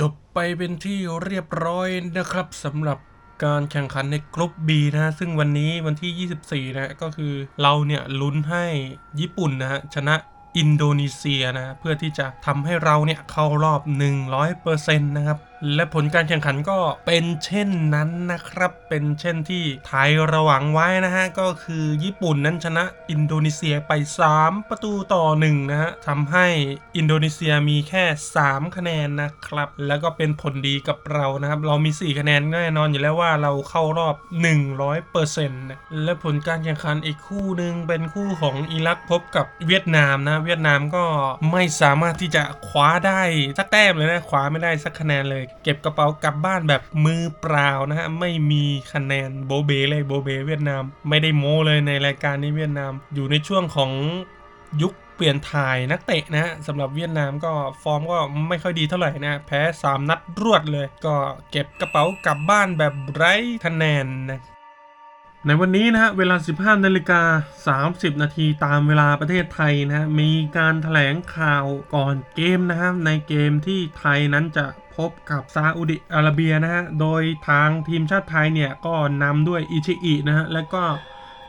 จบไปเป็นที่เรียบร้อยนะครับสำหรับการแข่งขันในกลุ่ม B นะฮะซึ่งวันนี้วันที่ 24 นะฮะก็คือเราเนี่ยลุ้นให้ญี่ปุ่นนะฮะชนะอินโดนีเซียนะฮะเพื่อที่จะทำให้เราเนี่ยเข้ารอบ 100%นะครับ และผลการแข่งขันก็เป็นเช่นนั้นนะครับ เป็นเช่นที่ไทยระหวังไว้นะฮะ ก็คือญี่ปุ่นนั้นชนะอินโดนีเซียไป 3 ประตูต่อ 1 นะฮะทำให้อินโดนีเซียมีแค่ 3 คะแนนนะครับ แล้วก็เป็นผลดีกับเรานะครับ เรามี 4 คะแนนแน่นอนอยู่แล้วว่าเราเข้ารอบ 100%นะและผลการแข่งขันอีกคู่หนึ่งเป็นคู่ของอิรักพบกับเวียดนามนะ เวียดนามก็ไม่สามารถที่จะคว้าได้สักแต้มเลยนะ คว้าไม่ได้สักคะแนนเลยเก็บกระเป๋ากลับบ้านแบบมือเปล่านะฮะ ไม่มีคะแนนโบเบเลยโบเบเวียดนาม ไม่ได้โม้เลยในรายการนี้เวียดนาม อยู่ในช่วงของยุคเปลี่ยนถ่ายนักเตะนะฮะสำหรับเวียดนามก็ฟอร์มก็ไม่ค่อยดีเท่าไหร่นะแพ้ 3 นัดรวดเลย ก็เก็บกระเป๋ากลับบ้านแบบไร้คะแนนนะในวันนี้นะฮะเวลา 15นาฬิกา30 นาทีตามเวลาประเทศไทยนะฮะมีการถแถลงข่าวก่อนเกมนะฮะในเกมที่ไทยนั้นจะ พบกับซาอุดิอาระเบียนะฮะ โดยทางทีมชาติไทยเนี่ย ก็นำด้วยอิชิอินะฮะ แล้วก็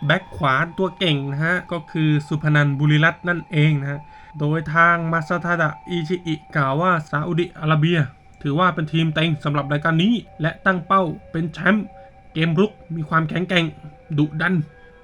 แบ็คขวาตัวเก่งนะฮะ ก็คือสุพนันบุริรัตน์นั่นเองนะฮะ โดยทางมาซาทาดะอิชิอิกล่าวว่าซาอุดิอาระเบีย ถือว่าเป็นทีมเต็งสำหรับรายการนี้ และตั้งเป้าเป็นแชมป์เกมรุกมีความแข็งแกร่งดุดัน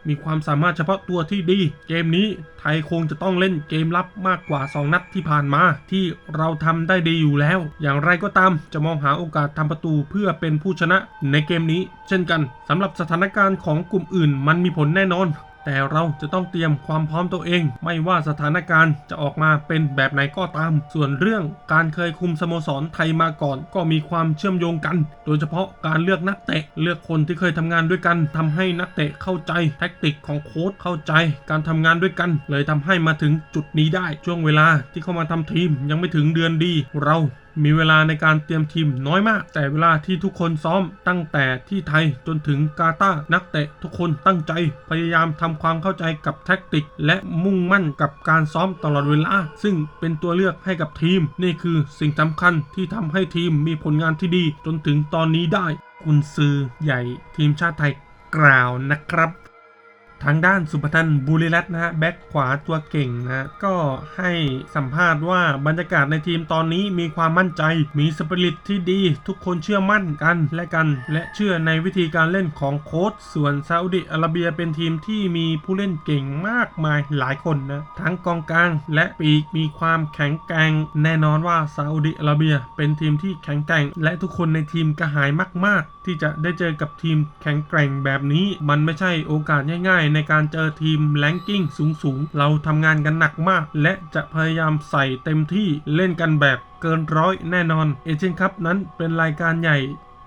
มีความสามารถเฉพาะตัวที่ดี เกมนี้ไทยคงจะต้องเล่นเกมรับมากกว่า 2 นัดที่ผ่านมา ที่เราทำได้ดีอยู่แล้ว อย่างไรก็ตามจะมองหาโอกาสทำประตูเพื่อเป็นผู้ชนะในเกมนี้ เช่นกันสำหรับสถานการณ์ของกลุ่มอื่นมันมีผลแน่นอน แต่เราจะต้องเตรียมความพร้อมตัวเอง ไม่ว่าสถานการณ์จะออกมาเป็นแบบไหนก็ตาม ส่วนเรื่องการเคยคุมสโมสรไทยมาก่อน ก็มีความเชื่อมโยงกัน โดยเฉพาะการเลือกนักเตะเลือกคนที่เคยทำงานด้วยกันทำให้นักเตะเข้าใจแท็กติกของโค้ชเข้าใจ การทำงานด้วยกัน เลยทำให้มาถึงจุดนี้ได้ช่วงเวลาที่เข้ามาทำทีมยังไม่ถึงเดือนดีเรา มีเวลาในการเตรียมทีมน้อยมาก แต่เวลาที่ทุกคนซ้อมตั้งแต่ที่ไทยจนถึงกาตาร์นักเตะทุกคนตั้งใจ พยายามทำความเข้าใจกับแท็กติก และมุ่งมั่นกับการซ้อมตลอดเวลา ซึ่งเป็นตัวเลือกให้กับทีม นี่คือสิ่งสำคัญที่ทำให้ทีมมีผลงานที่ดีจนถึงตอนนี้ได้คุณซือใหญ่ทีมชาติไทยกล่าวนะครับ ทางด้านสุพทันบุรีรัตน์นะฮะแบ็คขวาตัวเก่งนะก็ให้สัมภาษณ์ว่าบรรยากาศในทีมตอนนี้มีความมั่นใจ มีสปิริตที่ดี ทุกคนเชื่อมั่นกันและกัน และเชื่อในวิธีการเล่นของโค้ชส่วนซาอุดิอาระเบียเป็นทีมที่มีผู้เล่นเก่งมากมายหลายคนนะทั้งกองกลางและปีกมีความแข็งแกร่งแน่นอนว่าซาอุดิอาระเบียเป็นทีมที่แข็งแกร่ง และทุกคนในทีมกระหายมาก ๆ ที่จะได้เจอกับทีมแข็งแกร่งแบบนี้ มันไม่ใช่โอกาสง่ายในการเจอทีมแลงกิ้งสูงๆ เราทำงานกันหนักมาก และจะพยายามใส่เต็มที่เล่นกันแบบเกินร้อยแน่นอนเอเชียนคัพนั้นเป็นรายการใหญ่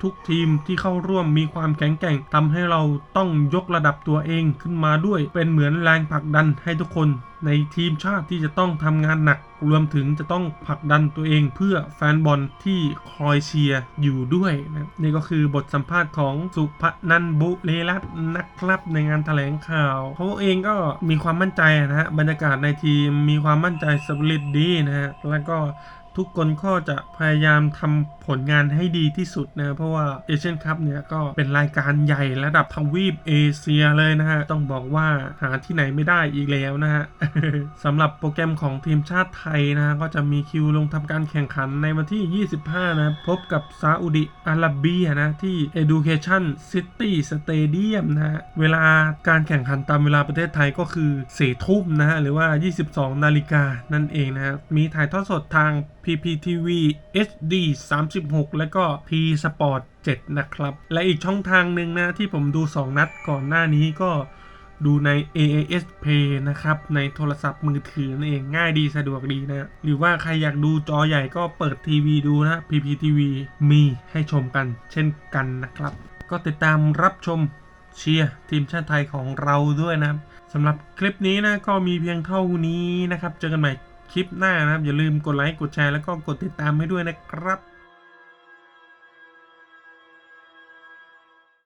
ทุกทีมที่เข้าร่วมมีความแข็งแกร่งทำให้เราต้องยกระดับตัวเองขึ้นมาด้วย เป็นเหมือนแรงผลักดันให้ทุกคนในทีมชาติที่จะต้องทำงานหนัก รวมถึงจะต้องผลักดันตัวเองเพื่อแฟนบอลที่คอยเชียร์อยู่ด้วยนะนี่ก็คือบทสัมภาษณ์ของสุพนันบุเรรัตนะครับในงานแถลงข่าวเขาเองก็มีความมั่นใจนะฮะบรรยากาศในทีมมีความมั่นใจสปิริตดีนะฮะแล้วก็ ทุกคนก็จะพยายามทำผลงานให้ดีที่สุดนะเพราะว่าเอเชียนคัพเนี่ยก็เป็นรายการใหญ่ระดับทวีปเอเชียเลยนะฮะ ต้องบอกว่าหาที่ไหนไม่ได้อีกแล้วนะฮะสำหรับโปรแกรมของทีมชาติไทยนะฮะก็จะมีคิวลงทำการแข่งขันในวันที่ 25 นะ พบกับซาอุดิอาระเบียนะ ที่ Education City Stadium นะฮะ เวลาการแข่งขันตามเวลาประเทศไทยก็คือสี่ทุ่มนะฮะ หรือว่า 22 นาฬิกานั่นเองนะฮะ มีถ่ายทอดสดทาง PPTV HD 36 และก็ T Sport 7 นะครับ และอีกช่องทางหนึ่งนะที่ผมดู 2 นัดก่อนหน้านี้ก็ดูใน AAS Play นะครับ ในโทรศัพท์มือถือนั่นเองง่ายดีสะดวกดีนะ หรือว่าใครอยากดูจอใหญ่ก็เปิดทีวีดูนะ PPTV มีให้ชมกันเช่นกันนะครับ ก็ติดตามรับชมเชียร์ทีมชาติไทยของเราด้วยนะครับสำหรับคลิปนี้นะก็มีเพียงเท่านี้นะครับ เจอกันใหม่ คลิปหน้านะครับ อย่าลืมกดไลค์กดแชร์แล้วก็กดติดตามให้ด้วยนะครับ